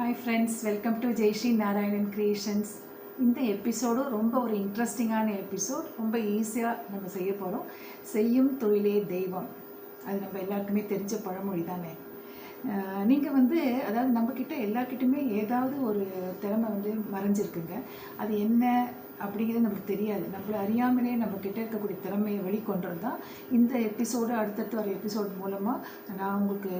Hi friends welcome to Jayashree Narayanan creations இந்த எபிசோடும் ரொம்ப ஒரு இன்ட்ரெஸ்டிங்கான எபிசோட் ரொம்ப ஈஸியாக நம்ம செய்ய போகிறோம் செய்யும் தொழிலே தெய்வம். அது நம்ம எல்லாருக்குமே தெரிஞ்ச பழமொழி தானே நீங்கள் வந்து அதாவது நம்மக்கிட்ட எல்லாருக்கிட்டையுமே ஏதாவது ஒரு திறமை வந்து மறைஞ்சிருக்குங்க. அது என்ன அப்படிங்கிறது நமக்கு தெரியாது. நம்மளை அறியாமலே கிட்டே இருக்கக்கூடிய திறமையை வெளிக்கொண்டது தான் இந்த எபிசோடு அடுத்தடுத்து வர எபிசோட் மூலமாக நான் உங்களுக்கு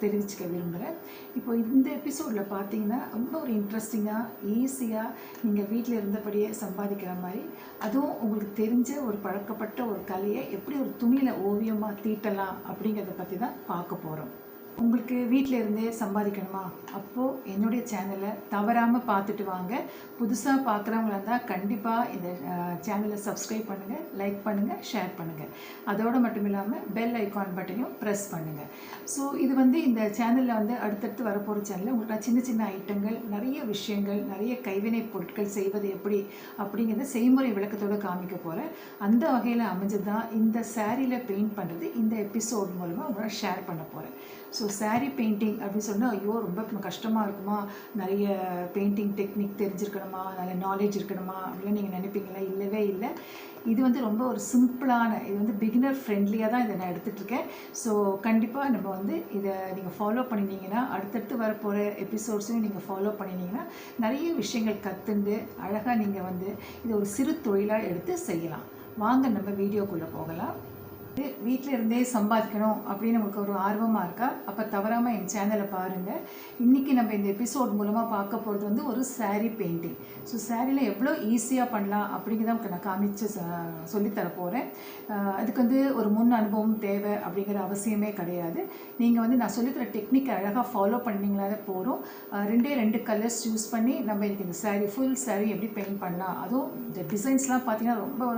தெரிவிச்சுக்க விரும்புகிறேன் இப்போ இந்த எபிசோடில் பார்த்தீங்கன்னா ரொம்ப ஒரு இன்ட்ரெஸ்டிங்காக ஈஸியாக நீங்கள் வீட்டில் இருந்தபடியே சம்பாதிக்கிற மாதிரி அதுவும் உங்களுக்கு தெரிஞ்ச ஒரு பழக்கப்பட்ட ஒரு கலையை எப்படி ஒரு துணியில் ஓவியமாக தீட்டலாம் அப்படிங்கிறத பற்றி தான் பார்க்க போகிறோம் உங்களுக்கு வீட்டில் இருந்தே சம்பாதிக்கணுமா? அப்போது என்னுடைய சேனலை தவறாமல் பார்த்துட்டு வாங்க. புதுசாக பார்க்குறவங்களா இருந்தால் கண்டிப்பாக இந்த சேனலை சப்ஸ்கிரைப் பண்ணுங்கள் லைக் பண்ணுங்கள் ஷேர் பண்ணுங்கள் அதோடு மட்டும் இல்லாமல் பெல் ஐக்கான் பட்டனையும் ப்ரெஸ் பண்ணுங்கள் ஸோ இது வந்து இந்த சேனலில் வந்து அடுத்தடுத்து வரப்போகிற சேனலில் உங்களுக்கு நான் சின்ன சின்ன ஐட்டங்கள் நிறைய விஷயங்கள் நிறைய கைவினை பொருட்கள் செய்வது எப்படி அப்படிங்கிறத செய்முறை விளக்கத்தோடு காமிக்க போகிறேன் அந்த வகையில் அமைஞ்சது தான் இந்த சேரீயில் பெயிண்ட் பண்ணுறது இந்த எபிசோட் மூலமாக உங்களோட ஷேர் பண்ண போகிறேன் ஸோ சாரீ பெயிண்டிங் அப்படின்னு சொன்னால் ஐயோ ரொம்ப கஷ்டமாக இருக்குமா? நிறைய பெயிண்டிங் டெக்னிக் தெரிஞ்சிருக்கணுமா? நல்ல நாலேஜ் இருக்கணுமா? அப்படிலாம் நீங்கள் நினைப்பீங்களா? இல்லவே இல்லை. இது வந்து ரொம்ப ஒரு சிம்பிளான இது வந்து பிகினர் ஃப்ரெண்ட்லியாக தான் இதை நான் எடுத்துகிட்ருக்கேன் ஸோ கண்டிப்பாக நம்ம வந்து இதை நீங்கள் ஃபாலோ பண்ணினீங்கன்னா அடுத்தடுத்து வரப்போகிற எபிசோட்ஸையும் நீங்கள் ஃபாலோ பண்ணினீங்கன்னா நிறைய விஷயங்கள் கற்றுண்டு அழகாக நீங்கள் வந்து இதை ஒரு சிறு தொழிலாக எடுத்து செய்யலாம். வாங்க நம்ம வீடியோக்குள்ளே போகலாம். வீட்டில் இருந்தே சம்பாதிக்கணும் அப்படின்னு உங்களுக்கு ஒரு ஆர்வமாக இருக்கா? அப்போ தவறாமல் என் சேனலை பாருங்கள் இன்றைக்கி நம்ம இந்த எபிசோட் மூலமாக பார்க்க போகிறது வந்து ஒரு சாரீ பெயிண்டிங் ஸோ சாரியில் எவ்வளோ ஈஸியாக பண்ணலாம் அப்படிங்கிறத நான் காமிச்சு சொல்லித்தர போகிறேன் அதுக்கு வந்து ஒரு முன் அனுபவம் தேவை அப்படிங்கிற அவசியமே கிடையாது. நீங்கள் வந்து நான் சொல்லித்தர டெக்னிக்கை அழகாக ஃபாலோ பண்ணிங்களாலே போகிறோம் ரெண்டே ரெண்டு கலர்ஸ் யூஸ் பண்ணி நம்ம எனக்கு இந்த சாரீ ஃபுல் சாரீ எப்படி பெயிண்ட் பண்ணலாம்? அதுவும் இந்த டிசைன்ஸ்லாம் பார்த்தீங்கன்னா ரொம்ப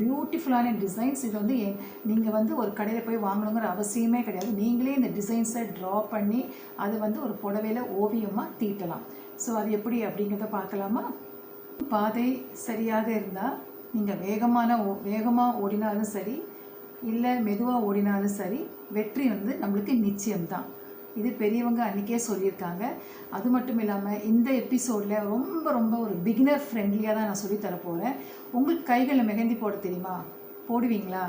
பியூட்டிஃபுல்லான டிசைன்ஸ் இது வந்து நீங்கள் வந்து ஒரு கடையில் போய் வாங்கணுங்கிற அவசியமே கிடையாது. நீங்களே இந்த டிசைன்ஸை ட்ரா பண்ணி அது வந்து ஒரு புடவையில் ஓவியமாக தீட்டலாம். ஸோ அது எப்படி அப்படிங்கிறத பார்க்கலாமா? பாதை சரியாக இருந்தால் நீங்கள் வேகமான ஓ வேகமாக ஓடினாலும் சரி இல்லை மெதுவாக ஓடினாலும் சரி வெற்றி வந்து நம்மளுக்கு நிச்சயம்தான் இது பெரியவங்க அன்றைக்கே சொல்லியிருக்காங்க. அது மட்டும் இல்லாமல் இந்த எபிசோடில் ரொம்ப ரொம்ப ஒரு பிகினர் ஃப்ரெண்ட்லியாக தான் நான் சொல்லித்தரப்போகிறேன் உங்களுக்கு கைகளில் மெஹந்தி போட தெரியுமா? போடுவீங்களா?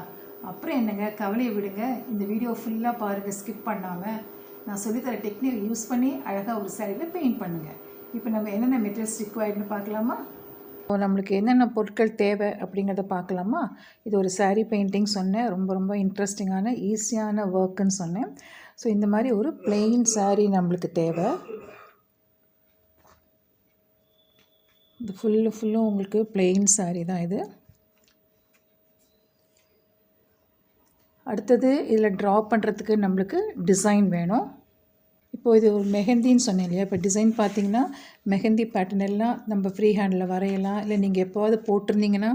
அப்புறம் என்னங்க கவலையை விடுங்க. இந்த வீடியோ ஃபுல்லாக பாருங்கள் ஸ்கிப் பண்ணாமல் நான் சொல்லித்தர டெக்னிக் யூஸ் பண்ணி அழகாக ஒரு சேரீயில் பெயிண்ட் பண்ணுங்கள் இப்போ நம்ம என்னென்ன மெட்டீரியல்ஸ் ரிக்வயர்டுன்னு பார்க்கலாமா? இப்போ நம்மளுக்கு என்னென்ன பொருட்கள் தேவை அப்படிங்கிறத பார்க்கலாமா? இது ஒரு சாரீ பெயிண்டிங் சொன்னேன். ரொம்ப ரொம்ப இன்ட்ரெஸ்டிங்கான ஈஸியான ஒர்க்குன்னு சொன்னேன். ஸோ இந்த மாதிரி ஒரு பிளெயின் சாரீ நம்மளுக்கு தேவை. இது ஃபுல்லு ஃபுல்லும் உங்களுக்கு பிளெயின் சாரீ தான் இது. அடுத்தது இதில் ட்ரா பண்ணுறதுக்கு நம்மளுக்கு டிசைன் வேணும். இப்போது இது ஒரு மெஹந்தின்னு சொன்னேன் இல்லையா? இப்போ டிசைன் பார்த்தீங்கன்னா மெஹந்தி பேட்டர்ன் எல்லாம் நம்ம ஃப்ரீ ஹேண்டில் வரையலாம். இல்லை நீங்கள் எப்போவாது போட்டிருந்தீங்கன்னா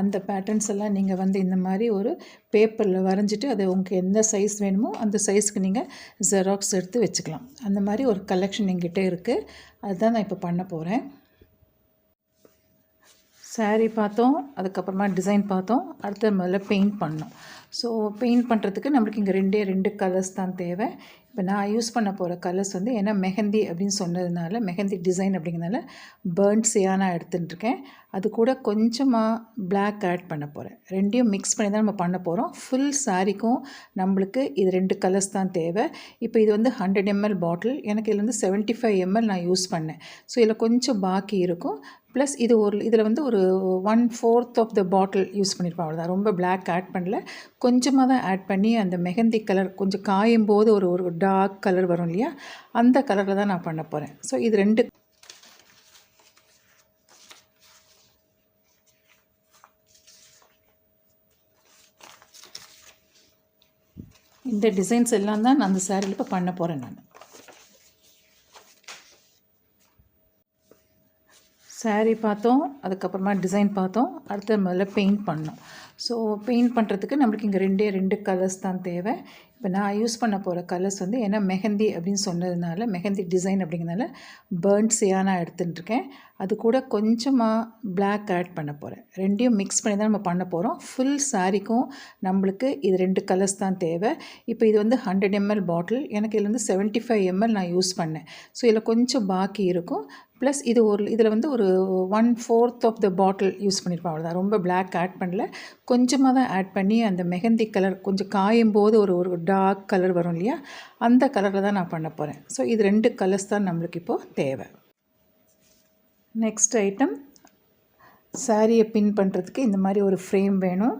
அந்த பேட்டர்ன்ஸ் எல்லாம் நீங்கள் வந்து இந்த மாதிரி ஒரு பேப்பரில் வரைஞ்சிட்டு அதை உங்களுக்கு எந்த சைஸ் வேணுமோ அந்த சைஸ்க்கு நீங்கள் ஜெராக்ஸ் எடுத்து வச்சுக்கலாம். அந்த மாதிரி ஒரு கலெக்ஷன் எங்கிட்ட இருக்குது அதுதான் நான் இப்போ பண்ண போகிறேன் சாரீ பார்த்தோம் அதுக்கப்புறமா டிசைன் பார்த்தோம். அடுத்து முதல்ல பெயிண்ட் பண்ணோம் ஸோ பெயிண்ட் பண்ணுறதுக்கு நம்மளுக்கு இங்கே ரெண்டே ரெண்டு கலர்ஸ் தான் தேவை. இப்போ நான் யூஸ் பண்ண போகிற கலர்ஸ் வந்து ஏன்னா மெஹந்தி அப்படின்னு சொன்னதுனால மெஹந்தி டிசைன் அப்படிங்கிறதுனால பேர்ன்ட் சியானா எடுத்துட்டுருக்கேன். அது கூட கொஞ்சமாக பிளாக் ஆட் பண்ண போகிறேன். ரெண்டையும் மிக்ஸ் பண்ணி தான் நம்ம பண்ண போகிறோம். ஃபுல் சாரிக்கும் நம்மளுக்கு இது ரெண்டு கலர்ஸ் தான் தேவை. இப்போ இது வந்து ஹண்ட்ரட் எம்எல் பாட்டில் எனக்கு இதில் வந்து செவன்ட்டி ஃபைவ் எம்எல் நான் யூஸ் பண்ணேன். ஸோ இதில் கொஞ்சம் பாக்கி இருக்கும். ப்ளஸ் இது ஒரு இதில் வந்து ஒரு one fourth of the bottle use பண்ணியிருப்பேன். அவ்வளோதான் ரொம்ப பிளாக் ஆட் பண்ணல. கொஞ்சமாக தான் ஆட் பண்ணி அந்த மெஹந்தி கலர் கொஞ்சம் காயும் போது ஒரு ஒரு டார்க் கலர் வரும் இல்லையா? அந்த கலரில் தான் நான் பண்ண போகிறேன் ஸோ இது ரெண்டு இந்த டிசைன்ஸ் எல்லாம் தான் நான் அந்த சாரியில் இப்போ பண்ண போகிறேன் நான். சாரீ பார்த்தோம் அதுக்கப்புறமா டிசைன் பார்த்தோம் அடுத்து முதல்ல பெயிண்ட் பண்ணோம். ஸோ பெயிண்ட் பண்ணுறதுக்கு நம்மளுக்கு இங்கே ரெண்டே ரெண்டு கலர்ஸ் தான் தேவை. இப்போ நான் யூஸ் பண்ண போகிற கலர்ஸ் வந்து ஏன்னா மெஹந்தி அப்படின்னு சொன்னதுனால மெஹந்தி டிசைன் அப்படிங்கிறதுனால பேர்ன்ட் சியானா எடுத்துட்டுருக்கேன். அது கூட கொஞ்சமாக பிளாக் ஆட் பண்ண போகிறேன் ரெண்டையும் மிக்ஸ் பண்ணி தான் நம்ம பண்ண போகிறோம் ஃபுல் சாரிக்கும் நம்மளுக்கு இது ரெண்டு கலர்ஸ் தான் தேவை. இப்போ இது வந்து ஹண்ட்ரட் எம்எல் பாட்டில் எனக்கு இதில் வந்து செவன்ட்டி ஃபைவ் எம்எல் நான் யூஸ் பண்ணேன். ஸோ இதில் கொஞ்சம் பாக்கி இருக்கும். ப்ளஸ் இது ஒரு இதில் வந்து ஒரு one fourth of the bottle use பண்ணியிருப்பேன் அவ்வளோதான் ரொம்ப பிளாக் ஆட் பண்ணல. கொஞ்சமாக தான் ஆட் பண்ணி அந்த மெஹந்தி கலர் கொஞ்சம் காயும் போது ஒரு ஒரு டார்க் கலர் வரும் இல்லையா? அந்த கலரில் தான் நான் பண்ண போகிறேன் ஸோ இது ரெண்டு கலர்ஸ் தான் நம்மளுக்கு இப்போது தேவை. நெக்ஸ்ட் ஐட்டம் சாரியை பின் பண்ணுறதுக்கு இந்த மாதிரி ஒரு ஃப்ரேம் வேணும்.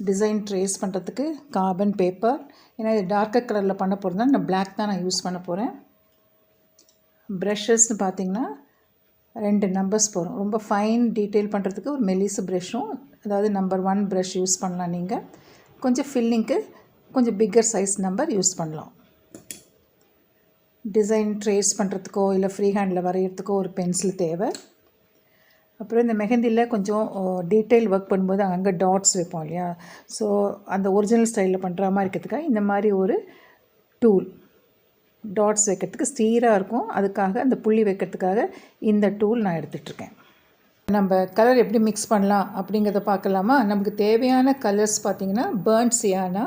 டிசைன் ட்ரேஸ் பண்ணுறதுக்கு கார்பன் பேப்பர் ஏன்னா இது டார்க்கர் கலரில் பண்ண போகிறதுனா நான் பிளாக் தான் நான் யூஸ் பண்ண போகிறேன் ப்ரஷஸ்னு பார்த்தீங்கன்னா ரெண்டு நம்பர்ஸ் போகிறோம் ரொம்ப ஃபைன் டீட்டெயில் பண்ணுறதுக்கு ஒரு மெலிசு ப்ரெஷ்ஷும் அதாவது நம்பர் ஒன் ப்ரெஷ் யூஸ் பண்ணலாம் நீங்கள் கொஞ்சம் ஃபில்லிங்க்கு கொஞ்சம் பிக்கர் சைஸ் நம்பர் யூஸ் பண்ணலாம். டிசைன் ட்ரேஸ் பண்ணுறதுக்கோ இல்லை ஃப்ரீ ஹேண்டில் வரைகிறதுக்கோ ஒரு பென்சில் தேவை. அப்புறம் இந்த மெஹந்தியில் கொஞ்சம் டீட்டெயில் ஒர்க் பண்ணும்போது அங்கே டாட்ஸ் வைப்போம் இல்லையா? ஸோ அந்த ஒரிஜினல் ஸ்டைலில் பண்ணுற மாதிரி இருக்கிறதுக்காக இந்த மாதிரி ஒரு டூல் டாட்ஸ் வைக்கிறதுக்கு ஸ்டீராக இருக்கும். அதுக்காக அந்த புள்ளி வைக்கிறதுக்காக இந்த டூல் நான் எடுத்துகிட்ருக்கேன் நம்ம கலர் எப்படி மிக்ஸ் பண்ணலாம் அப்படிங்கிறத பார்க்கலாமா? நமக்கு தேவையான கலர்ஸ் பார்த்திங்கன்னா பேர்ன்ஸ் சியானா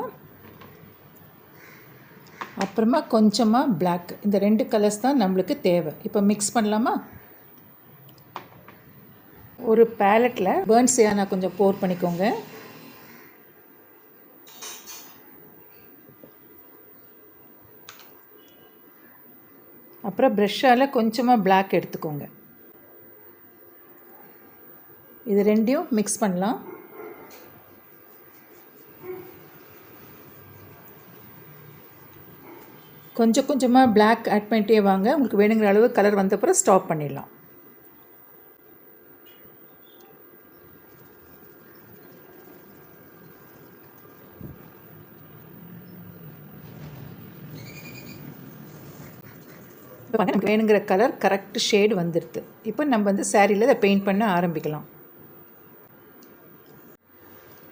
அப்புறமா கொஞ்சமாக பிளாக் இந்த ரெண்டு கலர்ஸ் தான் நம்மளுக்கு தேவை. இப்போ மிக்ஸ் பண்ணலாமா? ஒரு பேலட்டில் பேர்ன் சியானா கொஞ்சம் போர் பண்ணிக்கோங்க. அப்புறம் ப்ரெஷ்ஷால் கொஞ்சமாக பிளாக் எடுத்துக்கோங்க. இது ரெண்டையும் மிக்ஸ் பண்ணலாம். கொஞ்சம் கொஞ்சமாக பிளாக் ஆட் பண்ணிட்டே வாங்க. உங்களுக்கு வேணுங்கிற அளவு கலர் வந்தப்புறம் ஸ்டாப் பண்ணிடலாம். இப்போ வந்து நமக்கு வேணுங்கிற கலர் கரெக்ட் ஷேடு வந்துடுது இப்போ நம்ம வந்து சேரீயில் இதை பெயிண்ட் பண்ண ஆரம்பிக்கலாம்.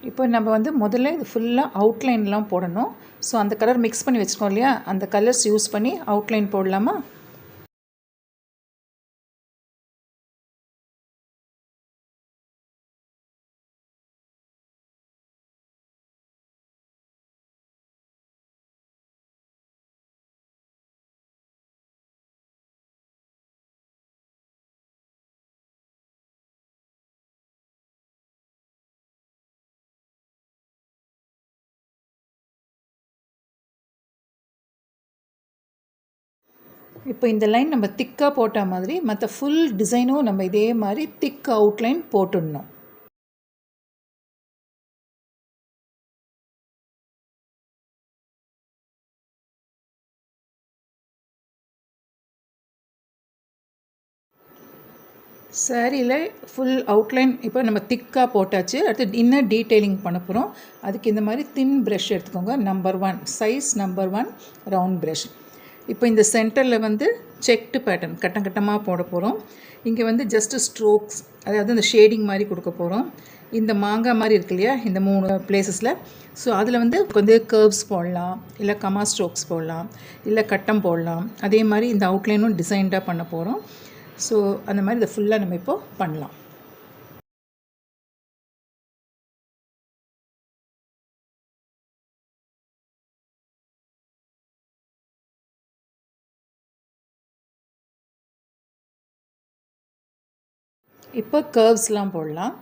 இப்போ நம்ம வந்து முதல்ல இது ஃபுல்லாக அவுட்லைன்லாம் போடணும். ஸோ அந்த கலர் மிக்ஸ் பண்ணி வச்சுக்கோம் இல்லையா? அந்த கலர்ஸ் யூஸ் பண்ணி அவுட்லைன் போடலாமா? இப்போ இந்த லைன் நம்ம திக்காக போட்ட மாதிரி மற்ற ஃபுல் டிசைனும் நம்ம இதே மாதிரி திக் அவுட்லைன் போட்டுடணும். சாரியில் ஃபுல் அவுட்லைன் இப்போ நம்ம திக்காக போட்டாச்சு. அடுத்து இன்னும் டீட்டெயிலிங் பண்ண போகிறோம் அதுக்கு இந்த மாதிரி தின் ப்ரெஷ் எடுத்துக்கோங்க. Number one size number one round brush இப்போ இந்த சென்டரில் வந்து செக்டு பேட்டர்ன் கட்டம் கட்டமாக போட போகிறோம் இங்கே வந்து ஜஸ்ட்டு ஸ்ட்ரோக்ஸ் அதாவது இந்த ஷேடிங் மாதிரி கொடுக்க போகிறோம் இந்த மாங்காய் மாதிரி இருக்கு இல்லையா இந்த மூணு பிளேசஸில் ஸோ அதில் வந்து கொஞ்சம் கர்வ்ஸ் போடலாம் இல்லை கமா ஸ்ட்ரோக்ஸ் போடலாம் இல்லை கட்டம் போடலாம். அதே மாதிரி இந்த அவுட்லைனும் டிசைன்டாக பண்ண போகிறோம் ஸோ அந்த மாதிரி இதை ஃபுல்லாக நம்ம இப்போது பண்ணலாம். இப்போ கர்வ்ஸ்லாம் போடலாம்.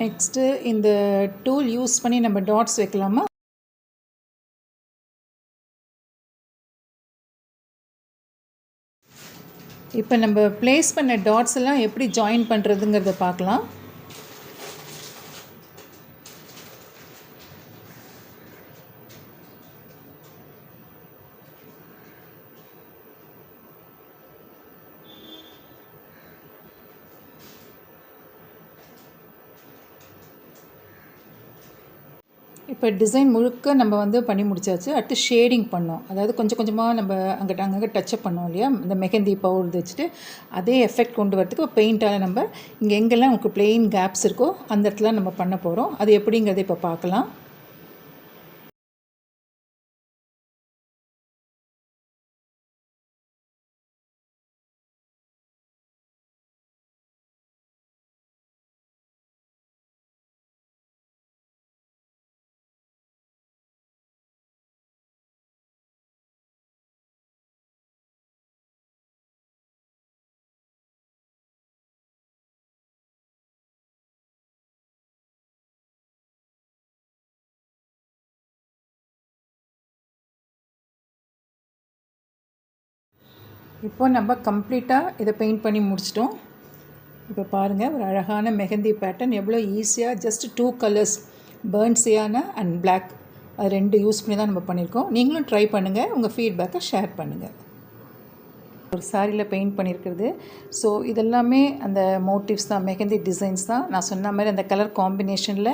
நெக்ஸ்ட்டு இந்த டூல் யூஸ் பண்ணி நம்ம டாட்ஸ் வைக்கலாமா? இப்போ நம்ம ப்ளேஸ் பண்ண டாட்ஸ் எல்லாம் எப்படி ஜாயின் பண்ணுறதுங்கிறத பார்க்கலாம். இப்போ டிசைன் முழுக்க நம்ம வந்து பண்ணி முடிச்சாச்சு. அடுத்து ஷேடிங் பண்ணோம். அதாவது கொஞ்சம் கொஞ்சமாக நம்ம அங்கிட்ட அங்கங்கே டச்சப் பண்ணோம் இல்லையா? இந்த மெஹந்தி பவுடர் வச்சுட்டு அதே எஃபெக்ட் கொண்டு வரதுக்கு பெயிண்டால் நம்ம இங்கே எங்கெல்லாம் உங்களுக்கு பிளெயின் கேப்ஸ் இருக்கோ அந்த இடத்துல நம்ம பண்ண போகிறோம் அது எப்படிங்கிறத இப்போ பார்க்கலாம். இப்போ நம்ம கம்ப்ளீட்டாக இதை பெயிண்ட் பண்ணி முடிச்சிட்டோம். இப்போ பாருங்கள் ஒரு அழகான மெஹந்தி பேட்டர்ன் எவ்வளோ ஈஸியாக ஜஸ்ட் டூ கலர்ஸ் பேர்ன்ஸியான அண்ட் பிளாக் அது ரெண்டு யூஸ் பண்ணி தான் நம்ம பண்ணியிருக்கோம். நீங்களும் ட்ரை பண்ணுங்கள் உங்கள் ஃபீட்பேக்கை ஷேர் பண்ணுங்கள் ஒரு சாரியில் பெயிண்ட் பண்ணியிருக்கிறது ஸோ இதெல்லாமே அந்த மோட்டிவ்ஸ் தான் மெஹந்தி டிசைன்ஸ் தான். நான் சொன்ன மாதிரி அந்த கலர் காம்பினேஷனில்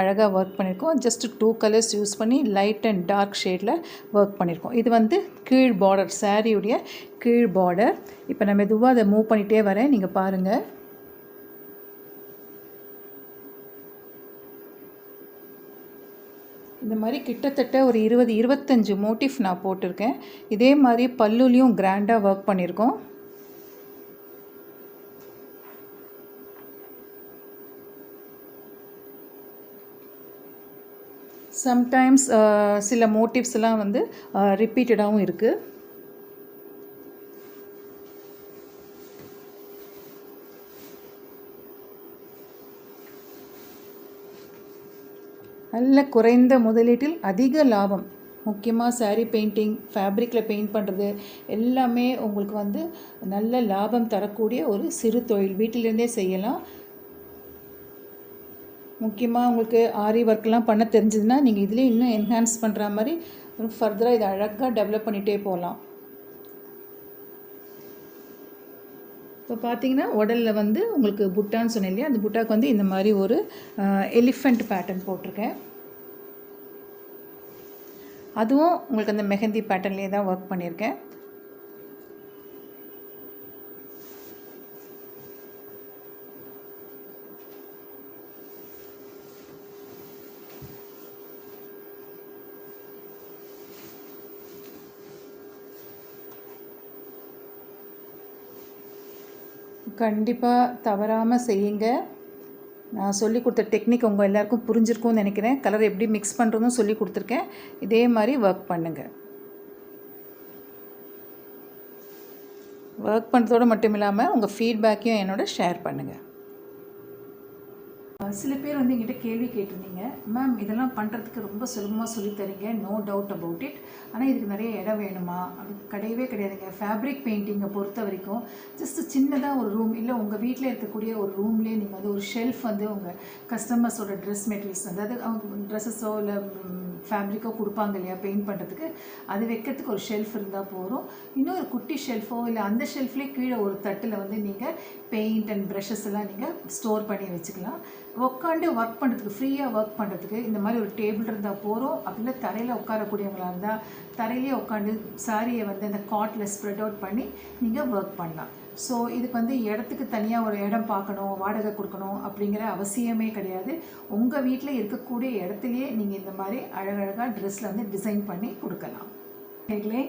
அழகாக ஒர்க் பண்ணியிருக்கோம் ஜஸ்ட் டூ கலர்ஸ் யூஸ் பண்ணி லைட் அண்ட் டார்க் ஷேடில் ஒர்க் பண்ணியிருக்கோம் இது வந்து கீழ் பார்டர் சாரியுடைய கீழ் பார்டர் இப்போ நான் மெதுவாக அதை மூவ் பண்ணிகிட்டே வரேன். நீங்கள் பாருங்கள் இந்த மாதிரி கிட்டத்தட்ட ஒரு இருபது இருபத்தஞ்சி மோட்டிஃப் நான் போட்டிருக்கேன். இதே மாதிரி பல்லுலேயும் கிராண்டாக ஒர்க் பண்ணியிருக்கோம். சம்டைம்ஸ் சில மோட்டிவ்ஸ்லாம் வந்து ரிப்பீட்டடாகவும் இருக்குது நல்ல குறைந்த முதலீட்டில் அதிக லாபம். முக்கியமாக சாரீ பெயிண்டிங் ஃபேப்ரிக்கில் பெயிண்ட் பண்ணுறது எல்லாமே உங்களுக்கு வந்து நல்ல லாபம் தரக்கூடிய ஒரு சிறு தொழில். வீட்டிலேருந்தே செய்யலாம். முக்கியமாக உங்களுக்கு ஆரி ஒர்க்லாம் பண்ண தெரிஞ்சதுன்னா நீங்கள் இதிலே இன்னும் என்ஹான்ஸ் பண்ணுற மாதிரி ஃபர்தராக இதை அழகாக டெவலப் பண்ணிகிட்டே போகலாம். இப்போ பார்த்தீங்கன்னா உடலில் வந்து உங்களுக்கு புட்டான்னு சொன்னேன் இல்லையா? அந்த புட்டாக்கு வந்து இந்த மாதிரி ஒரு எலிஃபண்ட் பேட்டர்ன் போட்டிருக்கேன். அதுவும் உங்களுக்கு அந்த மெஹந்தி பேட்டர்ன்லேயே தான் ஒர்க் பண்ணியிருக்கேன். கண்டிப்பாக தவறாமல் செய்யுங்க. நான் சொல்லி கொடுத்த டெக்னிக் உங்கள் எல்லாருக்கும் புரிஞ்சிருக்கும்னு நினைக்கிறேன். கலர் எப்படி மிக்ஸ் பண்ணுறதும் சொல்லி கொடுத்துருக்கேன். இதே மாதிரி ஒர்க் பண்ணுங்கள் ஒர்க் பண்ணுறதோடு மட்டும் இல்லாமல் உங்கள் ஃபீட்பேக்கையும் என்னோட ஷேர் பண்ணுங்கள் சில பேர் வந்து எங்கிட்ட கேள்வி கேட்டிருந்தீங்க. மேம் இதெல்லாம் பண்ணுறதுக்கு ரொம்ப சுலபமாக சொல்லித்தரீங்க. நோ டவுட் அபவுட் இட் ஆனால் இதுக்கு நிறைய இடம் வேணுமா? அது கிடையவே கிடையாதுங்க. ஃபேப்ரிக் பெயிண்டிங்கை பொறுத்த வரைக்கும் ஜஸ்ட் சின்னதாக ஒரு ரூம் இல்லை உங்கள் வீட்டில் இருக்கக்கூடிய ஒரு ரூம்லேயே நீங்கள் வந்து ஒரு ஷெல்ஃப் வந்து உங்கள் கஸ்டமர்ஸோட ட்ரெஸ் மெட்டீரியல்ஸ் அதாவது அவங்க ட்ரெஸ்ஸஸோ இல்லை ஃபேப்ரிக்கோ கொடுப்பாங்க இல்லையா பெயிண்ட் பண்ணுறதுக்கு அது வைக்கிறதுக்கு ஒரு ஷெல்ஃப் இருந்தால் போகிறோம் இன்னும் ஒரு குட்டி ஷெல்ஃபோ இல்லை அந்த ஷெல்ஃப்லேயே கீழே ஒரு தட்டில் வந்து நீங்கள் பெயிண்ட் அண்ட் ப்ரஷஸ் எல்லாம் நீங்கள் ஸ்டோர் பண்ணி வச்சுக்கலாம். உட்காந்து ஒர்க் பண்ணுறதுக்கு ஃப்ரீயாக ஒர்க் பண்ணுறதுக்கு இந்த மாதிரி ஒரு டேபிள் இருந்தால் போகிறோம் அப்படின்னா தரையில் உட்காரக்கூடியவங்களாக இருந்தால் தரையிலே உட்காந்து சாரியை வந்து அந்த காட்டில் ஸ்ப்ரெட் அவுட் பண்ணி நீங்கள் ஒர்க் பண்ணலாம். ஸோ இதுக்கு வந்து இடத்துக்கு தனியாக ஒரு இடம் பார்க்கணும் வாடகை கொடுக்கணும் அப்படிங்கிற அவசியமே கிடையாது. உங்கள் வீட்டில் இருக்கக்கூடிய இடத்துலையே நீங்கள் இந்த மாதிரி அழகழகாக ட்ரெஸ்ஸில் வந்து டிசைன் பண்ணி கொடுக்கலாம்.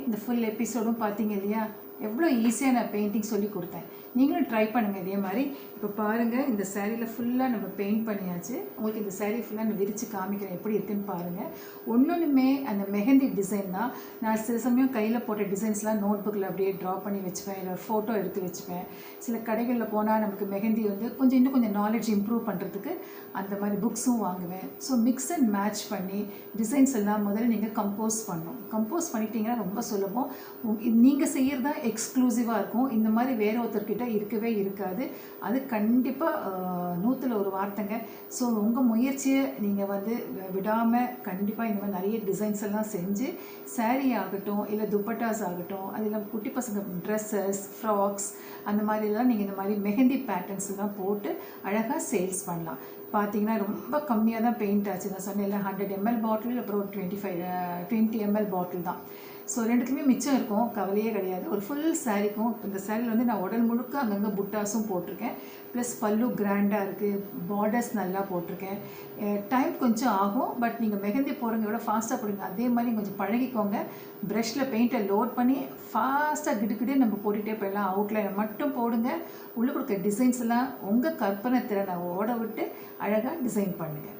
இந்த ஃபுல் எபிசோடும் பார்த்தீங்க இல்லையா? எவ்வளோ ஈஸியாக நான் பெயிண்டிங் சொல்லி கொடுத்தேன். நீங்களும் ட்ரை பண்ணுங்கள் இதே மாதிரி. இப்போ பாருங்கள் இந்த சேரீயில் ஃபுல்லாக நம்ம பெயிண்ட் பண்ணியாச்சு. உங்களுக்கு இந்த சேரீ ஃபுல்லாக நான் விரித்து காமிக்கிறேன் எப்படி இருக்குன்னு பாருங்கள் ஒன்றுமே அந்த மெஹந்தி டிசைன் தான். நான் சில சமயம் கையில் போட்ட டிசைன்ஸ்லாம் நோட் புக்கில் அப்படியே ட்ரா பண்ணி வச்சுப்பேன். இல்லை ஃபோட்டோ எடுத்து வச்சுப்பேன். சில கடைகளில் போனால் நமக்கு மெஹந்தி வந்து கொஞ்சம் இன்னும் கொஞ்சம் நாலேஜ் இம்ப்ரூவ் பண்ணுறதுக்கு அந்த மாதிரி புக்ஸும் வாங்குவேன். ஸோ மிக்ஸ் அண்ட் மேட்ச் பண்ணி டிசைன்ஸ் எல்லாம் முதல்ல நீங்கள் கம்போஸ் பண்ணணும். கம்போஸ் பண்ணிட்டீங்கன்னா ரொம்ப சுலபம். நீங்கள் செய்கிறதா எக்ஸ்க்ளூசிவாக இருக்கும். இந்த மாதிரி வேறு ஒருத்தர்கிட்ட இருக்கவே இருக்காது. அது கண்டிப்பாக நூற்றில் ஒரு வார்த்தைங்க. ஸோ உங்கள் முயற்சியை நீங்கள் வந்து விடாமல் கண்டிப்பாக இந்த மாதிரி நிறைய டிசைன்ஸ் எல்லாம் செஞ்சு saree ஆகட்டும் இல்லை துப்பட்டாஸ் ஆகட்டும் அது இல்லாமல் குட்டி பசங்க ட்ரெஸ்ஸஸ் ஃப்ராக்ஸ் அந்த மாதிரிலாம் நீங்கள் இந்த மாதிரி மெஹந்தி பேட்டர்ன்ஸ் எல்லாம் போட்டு அழகாக சேல்ஸ் பண்ணலாம். பார்த்தீங்கன்னா ரொம்ப கம்மியாக தான் பெயிண்ட் ஆச்சு நான் சொன்னேன்ல ஹண்ட்ரட் எம்எல் பாட்டில் அப்புறம் ஒரு twenty five twenty ML bottle தான். ஸோ ரெண்டுக்குமே மிச்சம் இருக்கும். கவலையே கிடையாது. ஒரு ஃபுல் சாரீக்கும் இப்போ இந்த சாரியில் வந்து நான் உடல் முழுக்க அங்கங்கே புட்டாஸும் போட்டிருக்கேன். ப்ளஸ் பல்லு கிராண்டாக இருக்குது பார்டர்ஸ் நல்லா போட்டிருக்கேன். டைம் கொஞ்சம் ஆகும். பட் நீங்கள் மெஹந்தி போகிறவங்க எவ்வளோ ஃபாஸ்ட்டாக போடுங்க. அதே மாதிரி கொஞ்சம் பழகிக்கோங்க. ப்ரஷில் பெயிண்ட்டை லோட் பண்ணி ஃபாஸ்ட்டாக கிடுக்கிட்டே நம்ம போட்டுகிட்டே போயிடலாம். அவுட்லைனை மட்டும் போடுங்க. உள்ளே கொடுக்க டிசைன்ஸ் எல்லாம் உங்கள் கற்பனை திறனை ஓட விட்டு அழகாக டிசைன் பண்ணுங்கள்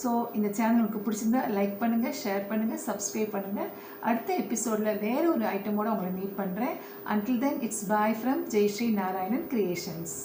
ஸோ இந்த சேனல் உங்களுக்கு பிடிச்சிருந்தா லைக் பண்ணுங்கள் ஷேர் பண்ணுங்கள் சப்ஸ்கிரைப் பண்ணுங்கள் அடுத்த எபிசோடில் வேறு ஒரு ஐட்டமோடு உங்களை மீட் பண்ணுறேன் until then it's bye from Jayashree Narayanan creations